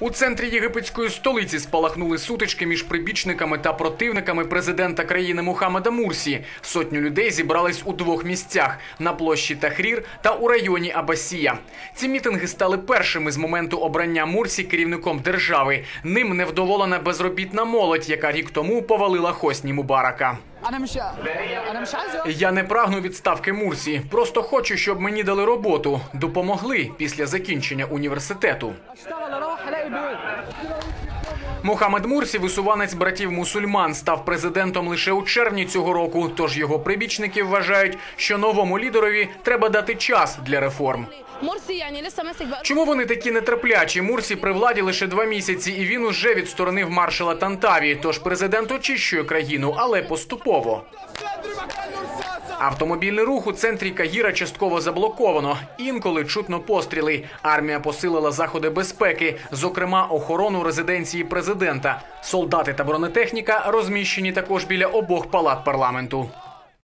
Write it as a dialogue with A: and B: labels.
A: У центрі єгипетської столиці спалахнули сутички між прибічниками та противниками президента країни Мухаммеда Мурсі. Сотню людей зібрались у двох місцях на площі Тахрір та у районі Абасія. Ці мітинги стали першими з моменту обрання Мурсі керівником держави. Ним невдоволена безробітна молодь, яка рік тому повалила Хосні Мубарака. Я не прагну відставки Мурсі. Просто хочу, щоб мені дали роботу, допомогли після закінчення університету. Мохамед Мурсі, висуванець братів мусульман, став президентом лише у червні цього року. Тож його прибічники вважають, що новому лідерові треба дати час для реформ. Чому вони такі нетерплячі? Мурсі при владі лише два місяці, і він уже відсторонив маршала Тантаві. Тож президент очищує країну, але поступово. Автомобільний рух у центрі Кагіра частково заблоковано. Інколи чутно постріли. Армія посилила заходи безпеки, зокрема охорону резиденції президента. Солдати та бронетехніка розміщені також біля обох палат парламенту.